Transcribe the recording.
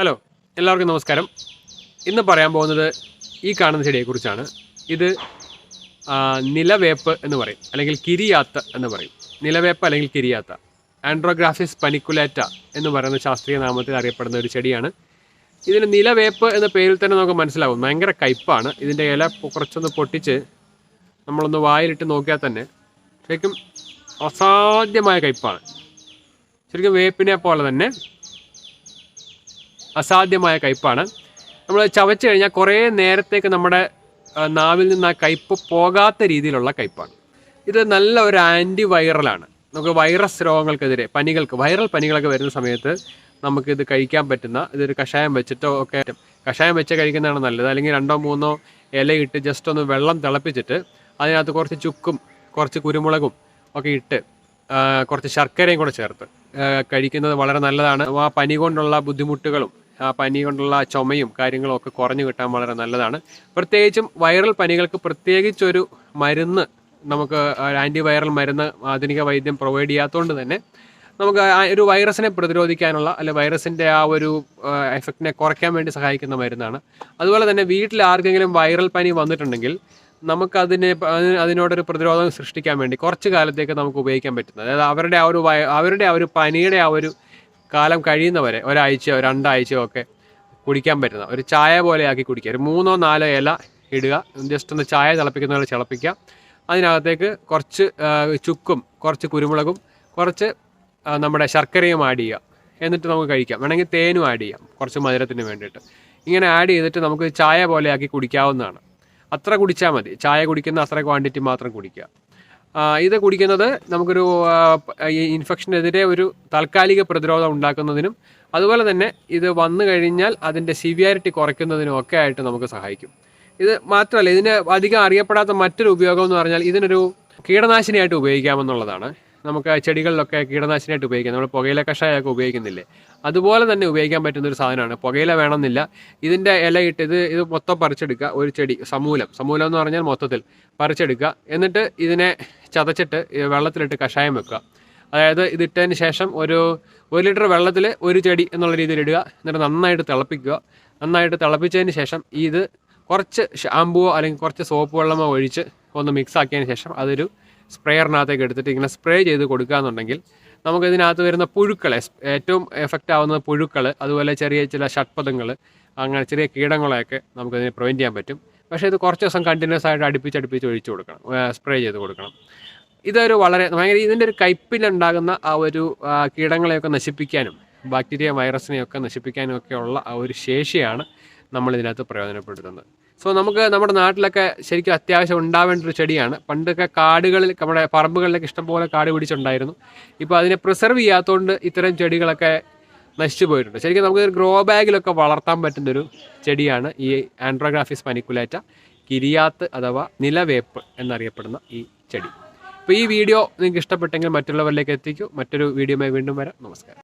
Hello എല്ലാവർക്കും നമസ്കാരം. ഇന്ന് പറയാൻ പോകുന്നത് ഈ കാണുന്ന ചെടിയെക്കുറിച്ചാണ് ഇത് നിലവേപ്പ് എന്ന് പറയും അല്ലെങ്കിൽ കിരിയാത്ത എന്ന് പറയും. നിലവേപ്പ് അല്ലെങ്കിൽ കിരിയാത്ത. ആൻഡ്രോഗ്രാഫിസ് പനിക്കുലേറ്റ എന്ന് പറയുന്ന ശാസ്ത്രീയ നാമത്തിൽ അറിയപ്പെടുന്ന ഒരു ചെടിയാണ്. ഇതിന് നിലവേപ്പ് എന്ന പേരിൽ തന്നെ നമുക്ക് മനസ്സിലാവും. ഭയങ്കര കയ്പ്പാണ് ഇതിന്റെ ഇല കുറച്ചൊന്ന് പൊട്ടിച്ച് നമ്മളൊന്ന് വായിലിട്ട് നോക്കിയാൽ തന്നെ ശരിക്കും അസാധ്യമായ കയ്പ്പാണ് ശരിക്കും വേപ്പിനെ പോലെ തന്നെ അസാധ്യമായ കയ്പ്പാണ് നമ്മൾ ചവച്ച് കഴിഞ്ഞാൽ കുറേ നേരത്തേക്ക് നമ്മുടെ നാവിൽ നിന്ന് ആ കയ്പ്പ് പോകാത്ത രീതിയിലുള്ള കയ്പ്പാണ് ഇത് നല്ല ഒരു ആന്റി വൈറലാണ് നമുക്ക് വൈറസ് രോഗങ്ങൾക്കെതിരെ പനികൾക്ക് വൈറൽ പനികളൊക്കെ വരുന്ന സമയത്ത് നമുക്കിത് കഴിക്കാൻ പറ്റുന്ന ഇതൊരു കഷായം വെച്ചിട്ടോ ഒക്കെ കഷായം വെച്ച് കഴിക്കുന്നതാണ് നല്ലത്. അല്ലെങ്കിൽ രണ്ടോ മൂന്നോ ഇലയിട്ട് ജസ്റ്റ് ഒന്ന് വെള്ളം തിളപ്പിച്ചിട്ട് അതിനകത്ത് കുറച്ച് ചുക്കും കുറച്ച് കുരുമുളകും ഒക്കെ ഇട്ട് കുറച്ച് ശർക്കരയും കൂടെ ചേർത്ത് കഴിക്കുന്നത് വളരെ നല്ലതാണ്. ആ പനി കൊണ്ടുള്ള ബുദ്ധിമുട്ടുകളും പനി കൊണ്ടുള്ള ചുമയും കാര്യങ്ങളും ഒക്കെ കുറഞ്ഞു കിട്ടാൻ വളരെ നല്ലതാണ്. പ്രത്യേകിച്ചും വൈറൽ പനികൾക്ക് പ്രത്യേകിച്ചൊരു മരുന്ന് നമുക്ക് ആന്റി വൈറൽ മരുന്ന് ആധുനിക വൈദ്യം പ്രൊവൈഡ് ചെയ്യാത്തതുകൊണ്ട് തന്നെ നമുക്ക് ഒരു വൈറസിനെ പ്രതിരോധിക്കാനുള്ള അല്ലെ വൈറസിന്റെ ആ ഒരു എഫക്റ്റിനെ കുറയ്ക്കാൻ വേണ്ടി സഹായിക്കുന്ന മരുന്നാണ്. അതുപോലെ തന്നെ വീട്ടിൽ ആർക്കെങ്കിലും വൈറൽ പനി വന്നിട്ടുണ്ടെങ്കിൽ നമുക്കതിനെ അതിനോടൊരു പ്രതിരോധം സൃഷ്ടിക്കാൻ വേണ്ടി കുറച്ച് കാലത്തേക്ക് നമുക്ക് ഉപയോഗിക്കാൻ പറ്റുന്നത്. അതായത് അവരുടെ ആ ഒരു അവരുടെ ആ ഒരു പനിയുടെ ആ ഒരു കാലം കഴിയുന്നവരെ ഒരാഴ്ചയോ രണ്ടാഴ്ചയോ ഒക്കെ കുടിക്കാൻ പറ്റുന്ന ഒരു ചായ പോലെയാക്കി കുടിക്കുക. ഒരു മൂന്നോ നാലോ ഇല ഇടുക. ജസ്റ്റ് ഒന്ന് ചായ തിളപ്പിക്കുന്ന പോലെ തിളപ്പിക്കുക. അതിനകത്തേക്ക് കുറച്ച് ചുക്കും കുറച്ച് കുരുമുളകും കുറച്ച് നമ്മുടെ ശർക്കരയും ആഡ് ചെയ്യുക. എന്നിട്ട് നമുക്ക് കഴിക്കാം. വേണമെങ്കിൽ തേനും ആഡ് ചെയ്യാം. കുറച്ച് മധുരത്തിന് വേണ്ടിയിട്ട്. ഇങ്ങനെ ആഡ് ചെയ്തിട്ട് നമുക്ക് ചായ പോലെയാക്കി കുടിക്കാവുന്നതാണ്. അത്ര കുടിച്ചാൽ മതി. ചായ കുടിക്കുന്ന അത്ര ക്വാണ്ടിറ്റി മാത്രം കുടിക്കുക. ഇത് കുടിക്കുന്നത് നമുക്കൊരു ഇൻഫെക്ഷനെതിരെ ഒരു താൽക്കാലിക പ്രതിരോധം ഉണ്ടാക്കുന്നതിനും അതുപോലെ തന്നെ ഇത് വന്നു കഴിഞ്ഞാൽ അതിന്റെ സിവിയാരിറ്റി കുറയ്ക്കുന്നതിനും ഒക്കെ ആയിട്ട് നമുക്ക് സഹായിക്കും. ഇത് മാത്രമല്ല ഇതിന് അധികം അറിയപ്പെടാത്ത മറ്റൊരു ഉപയോഗം എന്ന് പറഞ്ഞാൽ ഇതിനൊരു കീടനാശിനിയായിട്ട് ഉപയോഗിക്കാമെന്നുള്ളതാണ്. നമുക്ക് ചെടികളിലൊക്കെ കീടനാശിനിയായിട്ട് ഉപയോഗിക്കാം. നമ്മൾ പുകയില കഷായമൊക്കെ ഉപയോഗിക്കുന്നില്ലേ? അതുപോലെ തന്നെ ഉപയോഗിക്കാൻ പറ്റുന്ന ഒരു സാധനമാണ്. പുകയില വേണമെന്നില്ല. ഇതിന്റെ ഇലയിട്ട് ഇത് ഇത് മൊത്തം പറിച്ചെടുക്കുക. ഒരു ചെടി സമൂലം. സമൂലം എന്ന് പറഞ്ഞാൽ മൊത്തത്തിൽ പറിച്ചെടുക്കുക. എന്നിട്ട് ഇതിനെ ചതച്ചിട്ട് വെള്ളത്തിലിട്ട് കഷായം വെക്കുക. അതായത് ഇതിട്ടതിന് ശേഷം ഒരു ഒരു ലിറ്റർ വെള്ളത്തിൽ ഒരു ചെടി എന്നുള്ള രീതിയിൽ ഇടുക. എന്നിട്ട് നന്നായിട്ട് തിളപ്പിക്കുക. നന്നായിട്ട് തിളപ്പിച്ചതിന് ശേഷം ഇത് കുറച്ച് ഷാമ്പുവോ അല്ലെങ്കിൽ കുറച്ച് സോപ്പ് വെള്ളമോ ഒഴിച്ച് ഒന്ന് മിക്സ് ആക്കിയതിന് ശേഷം അതൊരു സ്പ്രേയറിനകത്തേക്ക് എടുത്തിട്ട് ഇങ്ങനെ സ്പ്രേ ചെയ്ത് കൊടുക്കുക എന്നുണ്ടെങ്കിൽ നമുക്ക് ഇതിനകത്ത് വരുന്ന പുഴുക്കളെ ഏറ്റവും എഫക്റ്റ് ആവുന്ന പുഴുക്കൾ അതുപോലെ ചെറിയ ചില ഷഡ്പഥങ്ങൾ അങ്ങനെ ചെറിയ കീടങ്ങളെയൊക്കെ നമുക്കതിനെ പ്രിവെന്റ് ചെയ്യാൻ പറ്റും. പക്ഷേ ഇത് കുറച്ച് ദിവസം കണ്ടിന്യൂസ് ആയിട്ട് അടുപ്പിച്ച് അടുപ്പിച്ച് ഒഴിച്ചു കൊടുക്കണം സ്പ്രേ ചെയ്ത് കൊടുക്കണം. ഇതൊരു വളരെ ഭയങ്കര ഇതിന്റെ ഒരു കയ്പിലുണ്ടാകുന്ന ആ ഒരു കീടങ്ങളെയൊക്കെ നശിപ്പിക്കാനും ബാക്ടീരിയ വൈറസിനെയൊക്കെ നശിപ്പിക്കാനും ഒക്കെ ഉള്ള ആ ഒരു ശേഷിയാണ് നമ്മൾ ഇതിനകത്ത് പ്രയോജനപ്പെടുത്തുന്നത്. സോ നമുക്ക് നമ്മുടെ നാട്ടിലൊക്കെ ശരിക്കും അത്യാവശ്യം ഉണ്ടാവേണ്ട ഒരു ചെടിയാണ്. പണ്ടൊക്കെ കാടുകളിൽ നമ്മുടെ പറമ്പുകളിലൊക്കെ ഇഷ്ടംപോലെ കാട് പിടിച്ചുണ്ടായിരുന്നു. ഇപ്പോൾ അതിനെ പ്രിസർവ് ചെയ്യാത്തതുകൊണ്ട് ഇത്തരം ചെടികളൊക്കെ നശിച്ചു പോയിട്ടുണ്ട്. ശരിക്കും നമുക്ക് ഗ്രോ ബാഗിലൊക്കെ വളർത്താൻ പറ്റുന്ന ഒരു ചെടിയാണ് ഈ ആൻഡ്രോഗ്രാഫിസ് പനിക്കുലേറ്റ കിരിയാത്ത് അഥവാ നിലവേപ്പ് എന്നറിയപ്പെടുന്ന ഈ ചെടി. അപ്പോൾ ഈ വീഡിയോ നിങ്ങൾക്ക് ഇഷ്ടപ്പെട്ടെങ്കിൽ മറ്റുള്ളവരിലേക്ക് എത്തിക്കൂ. മറ്റൊരു വീഡിയോയുമായി വീണ്ടും വരാം. നമസ്കാരം.